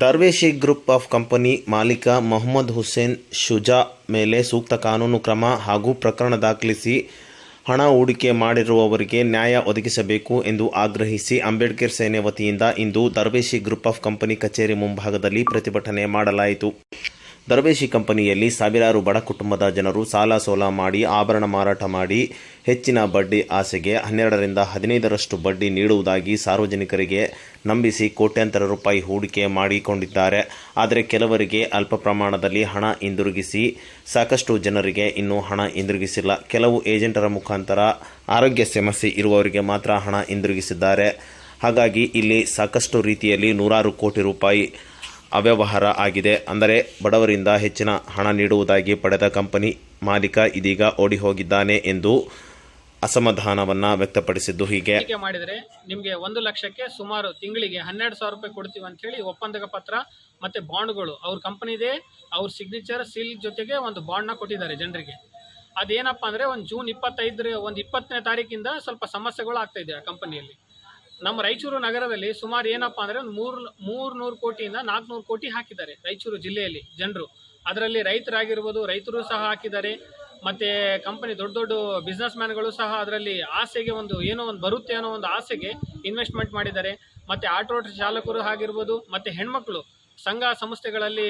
ದರ್ವೇಶಿ group of company ಮಾಲೀಕ ಮೊಹಮ್ಮದ್ ಹುಸೇನ್ ಶುಜಾ ಮೇಲೆ ಸೂಕ್ತ ಕಾನೂನು ಕ್ರಮ ಹಾಗೂ ಪ್ರಕರಣ ದಾಖಲಿಸಿ ಹಣ ಹೂಡಿಕೆ ಮಾಡಿರುವವರಿಗೆ ನ್ಯಾಯ ಒದಗಿಸಬೇಕು ಎಂದು ಆಗ್ರಹಿಸಿ ಅಂಬೇಡ್ಕರ್ ಸೇನೆ ವತಿಯಿಂದ ಇಂದು ದರ್ವೇಶಿ ಗ್ರೂಪ್ ಆಫ್ ಕಂಪನಿ ಕಚೇರಿ ಮುಂಭಾಗದಲ್ಲಿ ಪ್ರತಿಭಟನೆ ಮಾಡಲಾಯಿತು. ದರ್ವೇಶಿ ಕಂಪನಿಯಲ್ಲಿ ಸಾವಿರಾರು ಬಡ ಕುಟುಂಬದ ಜನರು ಸಾಲ ಸೋಲ ಮಾಡಿ ಆಭರಣ ಮಾರಾಟ ಮಾಡಿ ಹೆಚ್ಚಿನ ಬಡ್ಡಿ ಆಸೆಗೆ ಹನ್ನೆರಡರಿಂದ ಹದಿನೈದರಷ್ಟು ಬಡ್ಡಿ ನೀಡುವುದಾಗಿ ಸಾರ್ವಜನಿಕರಿಗೆ ನಂಬಿಸಿ ಕೋಟ್ಯಾಂತರ ರೂಪಾಯಿ ಹೂಡಿಕೆ ಮಾಡಿಕೊಂಡಿದ್ದಾರೆ. ಆದರೆ ಕೆಲವರಿಗೆ ಅಲ್ಪ ಪ್ರಮಾಣದಲ್ಲಿ ಹಣ ಹಿಂದಿರುಗಿಸಿ ಸಾಕಷ್ಟು ಜನರಿಗೆ ಇನ್ನೂ ಹಣ ಹಿಂದಿರುಗಿಸಿಲ್ಲ. ಕೆಲವು ಏಜೆಂಟರ ಮುಖಾಂತರ ಆರೋಗ್ಯ ಸಮಸ್ಯೆ ಇರುವವರಿಗೆ ಮಾತ್ರ ಹಣ ಹಿಂದಿರುಗಿಸಿದ್ದಾರೆ. ಹಾಗಾಗಿ ಇಲ್ಲಿ ಸಾಕಷ್ಟು ರೀತಿಯಲ್ಲಿ ನೂರಾರು ಕೋಟಿ ರೂಪಾಯಿ ಅವ್ಯವಹಾರ ಆಗಿದೆ. ಅಂದರೆ ಬಡವರಿಂದ ಹೆಚ್ಚಿನ ಹಣ ನೀಡುವುದಾಗಿ ಪಡೆದ ಕಂಪನಿ ಮಾಲೀಕ ಇದೀಗ ಓಡಿ ಹೋಗಿದ್ದಾನೆ ಎಂದು ಅಸಮಾಧಾನವನ್ನು ವ್ಯಕ್ತಪಡಿಸಿದ್ದು ಹೀಗೆ. ಮಾಡಿದರೆ ನಿಮಗೆ ಒಂದು ಲಕ್ಷಕ್ಕೆ ಸುಮಾರು ತಿಂಗಳಿಗೆ ಹನ್ನೆರಡು ಸಾವಿರ ರೂಪಾಯಿ ಕೊಡ್ತೀವಿ ಅಂತ ಹೇಳಿ ಒಪ್ಪಂದಕ ಪತ್ರ ಮತ್ತೆ ಬಾಂಡ್ಗಳು ಅವ್ರ ಕಂಪನಿದೇ ಅವ್ರ ಸಿಗ್ನೇಚರ್ ಸೀಲ್ ಜೊತೆಗೆ ಒಂದು ಬಾಂಡ್ನ ಕೊಟ್ಟಿದ್ದಾರೆ ಜನರಿಗೆ. ಅದೇನಪ್ಪ ಅಂದರೆ ಒಂದು ಜೂನ್ ಇಪ್ಪತ್ತೈದರ ಒಂದು ಇಪ್ಪತ್ತನೇ ತಾರೀಕಿಂದ ಸ್ವಲ್ಪ ಸಮಸ್ಯೆಗಳು ಆಗ್ತಾ ಇದೆ ಆ ಕಂಪನಿಯಲ್ಲಿ. ನಮ್ಮ ರಾಯಚೂರು ನಗರದಲ್ಲಿ ಸುಮಾರು ಏನಪ್ಪ ಅಂದರೆ ಒಂದು ಮೂರು ಮೂರು ನೂರು ಕೋಟಿಯಿಂದ ನಾಲ್ಕುನೂರು ಕೋಟಿ ಹಾಕಿದ್ದಾರೆ ರಾಯಚೂರು ಜಿಲ್ಲೆಯಲ್ಲಿ ಜನರು. ಅದರಲ್ಲಿ ರೈತರಾಗಿರ್ಬೋದು, ರೈತರು ಸಹ ಹಾಕಿದ್ದಾರೆ. ಮತ್ತೆ ಕಂಪನಿ ದೊಡ್ಡ ದೊಡ್ಡ ಬಿಸ್ನೆಸ್ ಮ್ಯಾನ್ಗಳು ಸಹ ಅದರಲ್ಲಿ ಆಸೆಗೆ ಒಂದು ಏನೋ ಒಂದು ಬರುತ್ತೆ ಅನ್ನೋ ಒಂದು ಆಸೆಗೆ ಇನ್ವೆಸ್ಟ್ಮೆಂಟ್ ಮಾಡಿದ್ದಾರೆ. ಮತ್ತೆ ಆಟೋ ಚಾಲಕರು ಆಗಿರ್ಬೋದು, ಮತ್ತೆ ಹೆಣ್ಮಕ್ಳು ಸಂಘ ಸಂಸ್ಥೆಗಳಲ್ಲಿ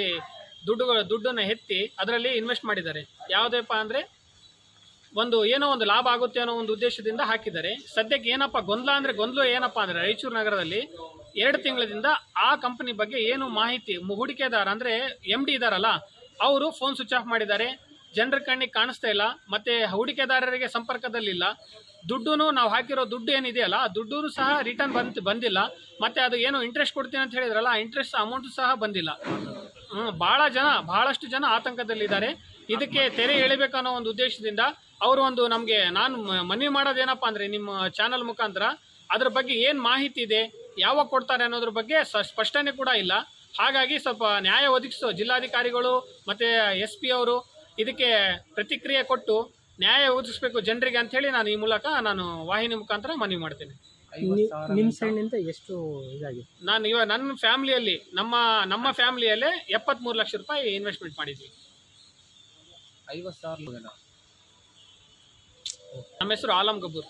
ದುಡ್ಡುಗಳು, ದುಡ್ಡನ್ನು ಎತ್ತಿ ಅದರಲ್ಲಿ ಇನ್ವೆಸ್ಟ್ ಮಾಡಿದ್ದಾರೆ. ಯಾವುದೇಪ್ಪ ಅಂದರೆ ಒಂದು ಏನೋ ಒಂದು ಲಾಭ ಆಗುತ್ತೆ ಅನ್ನೋ ಒಂದು ಉದ್ದೇಶದಿಂದ ಹಾಕಿದ್ದಾರೆ. ಸದ್ಯಕ್ಕೆ ಏನಪ್ಪ, ಗೊಂದಲ ಅಂದರೆ ಗೊಂದಲ ಏನಪ್ಪ ಅಂದರೆ ರಾಯಚೂರು ನಗರದಲ್ಲಿ ಎರಡು ತಿಂಗಳಿಂದ ಆ ಕಂಪನಿ ಬಗ್ಗೆ ಏನು ಮಾಹಿತಿ ಹೂಡಿಕೆದಾರ ಅಂದರೆ ಎಂ ಡಿ ಇದಾರಲ್ಲ, ಅವರು ಫೋನ್ ಸ್ವಿಚ್ ಆಫ್ ಮಾಡಿದ್ದಾರೆ. ಜನರ ಕಣ್ಣಿಗೆ ಕಾಣಿಸ್ತಾ ಇಲ್ಲ, ಮತ್ತೆ ಹೂಡಿಕೆದಾರರಿಗೆ ಸಂಪರ್ಕದಲ್ಲಿಲ್ಲ. ದುಡ್ಡು ನಾವು ಹಾಕಿರೋ ದುಡ್ಡು ಏನಿದೆಯಲ್ಲ ಆ ದುಡ್ಡು ಸಹ ರಿಟರ್ನ್ ಬಂತ್, ಬಂದಿಲ್ಲ. ಮತ್ತೆ ಅದು ಏನು ಇಂಟ್ರೆಸ್ಟ್ ಕೊಡ್ತೀನಿ ಅಂತ ಹೇಳಿದ್ರಲ್ಲ, ಆ ಇಂಟ್ರೆಸ್ಟ್ ಅಮೌಂಟ್ ಸಹ ಬಂದಿಲ್ಲ. ಭಾಳ ಜನ ಬಹಳಷ್ಟು ಜನ ಆತಂಕದಲ್ಲಿದ್ದಾರೆ. ಇದಕ್ಕೆ ತೆರೆ ಎಳಿಬೇಕನ್ನೋ ಒಂದು ಉದ್ದೇಶದಿಂದ ಅವರು ಒಂದು ನಮಗೆ ನಾನು ಮನವಿ ಮಾಡೋದೇನಪ್ಪ ಅಂದರೆ ನಿಮ್ಮ ಚಾನಲ್ ಮುಖಾಂತರ ಅದ್ರ ಬಗ್ಗೆ ಏನು ಮಾಹಿತಿ ಇದೆ ಯಾವಾಗ ಕೊಡ್ತಾರೆ ಅನ್ನೋದ್ರ ಬಗ್ಗೆ ಸ- ಸ್ಪಷ್ಟನೆ ಕೂಡ ಇಲ್ಲ. ಹಾಗಾಗಿ ಸ್ವಲ್ಪ ನ್ಯಾಯ ಒದಗಿಸೋ ಜಿಲ್ಲಾಧಿಕಾರಿಗಳು ಮತ್ತು ಎಸ್ ಪಿ ಅವರು ಇದಕ್ಕೆ ಪ್ರತಿಕ್ರಿಯೆ ಕೊಟ್ಟು ನ್ಯಾಯ ಒದಗಿಸ್ಬೇಕು ಜನರಿಗೆ ಅಂಥೇಳಿ ನಾನು ಈ ಮೂಲಕ ನಾನು ವಾಹಿನಿ ಮುಖಾಂತರ ಮನವಿ ಮಾಡ್ತೇನೆ. ನಿಮ್ಮ ಸೈಡ್ನಿಂದ ಎಷ್ಟು ಇದಾಗಿದೆ? ನಾನು ಇವಾಗ ನನ್ನ ಫ್ಯಾಮಿಲಿಯಲ್ಲಿ ನಮ್ಮ ನಮ್ಮ ಫ್ಯಾಮಿಲಿಯಲ್ಲೇ ಎಪ್ಪತ್ತ್ಮೂರು ಲಕ್ಷ ರೂಪಾಯಿ ಇನ್ವೆಸ್ಟ್ಮೆಂಟ್ ಮಾಡಿದ್ವಿ. ಐವತ್ತು ಸಾವಿರ ನಮ್ಮ ಹೆಸರು ಆಲಂ ಗಬ್ಬೂರ್